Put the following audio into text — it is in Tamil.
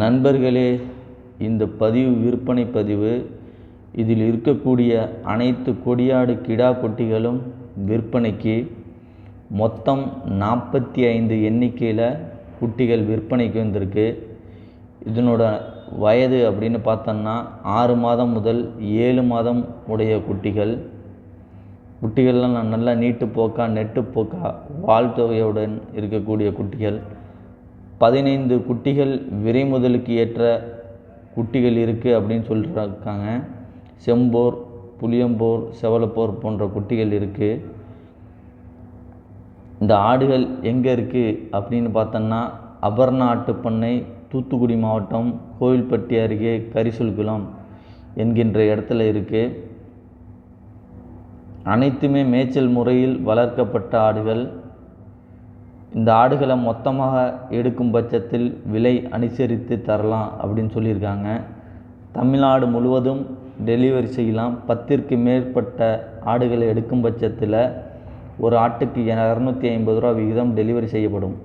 நண்பர்களே இந்த பதிவு விற்பனை பதிவு. இதில் இருக்கக்கூடிய அனைத்து கொடியாடு கிடா குட்டிகளும் விற்பனைக்கு மொத்தம் நாற்பத்தி ஐந்து எண்ணிக்கையில் குட்டிகள் விற்பனைக்கு வந்திருக்கு. இதனோட வயது அப்படின்னு பார்த்தோன்னா ஆறு மாதம் முதல் ஏழு மாதம் உடைய குட்டிகள். குட்டிகள்லாம் நல்லா நீட்டு போக்கா நெட்டு போக்கா வால் தொகையுடன் இருக்கக்கூடிய குட்டிகள். பதினைந்து குட்டிகள் விரைமுதலுக்கு ஏற்ற குட்டிகள் இருக்குது அப்படின்னு சொல்லியிருக்காங்க செம்போர் புளியம்போர் செவலப்போர் போன்ற குட்டிகள் இருக்குது இந்த ஆடுகள் எங்கே இருக்குது அப்படின்னு பார்த்தோன்னா அபர்ண ஆட்டுப்பண்ணை தூத்துக்குடி மாவட்டம் கோவில்பட்டி அருகே கரிசல்குளம் என்கின்ற இடத்துல இருக்குது அனைத்துமே மேய்ச்சல் முறையில் வளர்க்கப்பட்ட ஆடுகள். இந்த ஆடுகளை மொத்தமாக எடுக்கும் பட்சத்தில் விலை அனுசரித்து தரலாம் அப்படின்னு சொல்லியிருக்காங்க. தமிழ்நாடு முழுவதும் டெலிவரி செய்யலாம். பத்திற்கு மேற்பட்ட ஆடுகளை எடுக்கும் பட்சத்தில் ஒரு ஆட்டுக்கு இரநூத்தி ஐம்பது ரூபா விகிதம் டெலிவரி செய்யப்படும்.